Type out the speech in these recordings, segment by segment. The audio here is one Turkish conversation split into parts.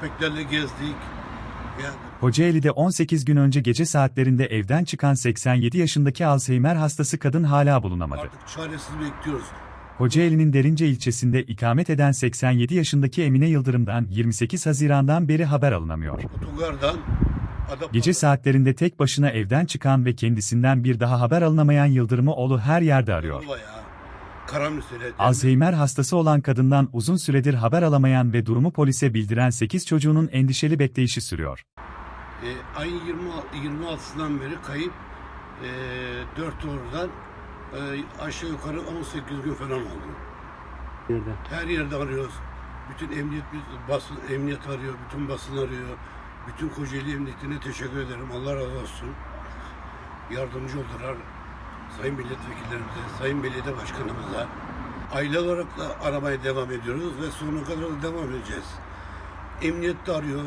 Köpeklerle gezdik. Yani Kocaeli'de 18 gün önce gece saatlerinde evden çıkan 87 yaşındaki Alzheimer hastası kadın hala bulunamadı. artık çaresiz bekliyoruz. Kocaeli'nin Derince ilçesinde ikamet eden 87 yaşındaki Emine Yıldırım'dan 28 Haziran'dan beri haber alınamıyor. Otogardan Gece saatlerinde tek başına evden çıkan ve kendisinden bir daha haber alınamayan Yıldırım'ı oğlu her yerde arıyor. Alzheimer hastası olan kadından uzun süredir haber alamayan ve durumu polise bildiren 8 çocuğunun endişeli bekleyişi sürüyor. E, ayın 20, 26'sından beri kayıp e, 4 oradan e, aşağı yukarı 18 gün falan oldu. Yerde. Her yerde arıyoruz. Bütün emniyet basın emniyet arıyor, bütün basın arıyor. Bütün Kocaeli Emniyetine teşekkür ederim. Allah razı olsun. Yardımcı oldular. Sayın milletvekillerimize, Sayın Belediye Başkanımıza. Aile olarak da aramaya devam ediyoruz ve sonuna kadar da devam edeceğiz. Emniyet de arıyor,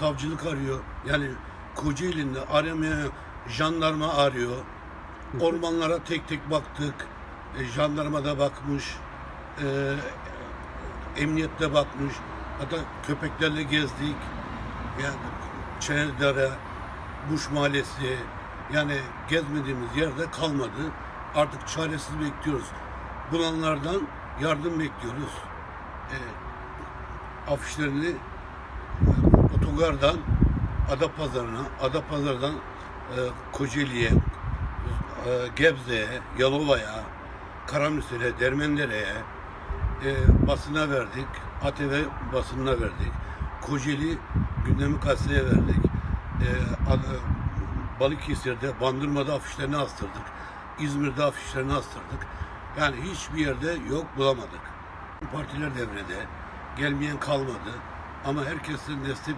savcılık arıyor. Yani Kocaeli'nde aramaya jandarma arıyor. Ormanlara tek tek baktık. E, jandarma da bakmış. E, emniyette bakmış. Hatta köpeklerle gezdik. Yani Çenedere, Buş Mahallesi yani gezmediğimiz yerde kalmadı. Artık çaresiz bekliyoruz. Bulanlardan yardım bekliyoruz. E, afişlerini otogardan Adapazarı'na, Adapazarı'dan e, Kocaeli'ye, e, Gebze'ye, Yalova'ya, Karamüsel'e, Dermendere'ye e, basına verdik. ATV basınına verdik. Kocaeli gündemi gazeteye verdik. E, Balıkesir'de, Bandırma'da afişlerini astırdık. İzmir'de afişlerini astırdık. Yani hiçbir yerde yok bulamadık. Partiler devrede. Gelmeyen kalmadı. Ama herkesten destek,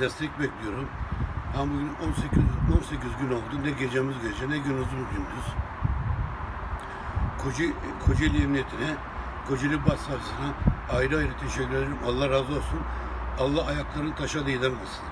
destek bekliyorum. Ama bugün 18, 18 gün oldu. Ne gecemiz gece ne gündüzümüz gündüz. Koca, Kocaeli Emniyetine, Kocaeli Başsavcısına ayrı ayrı teşekkür ederim. Allah razı olsun. Allah ayaklarını taşa değdirmesin.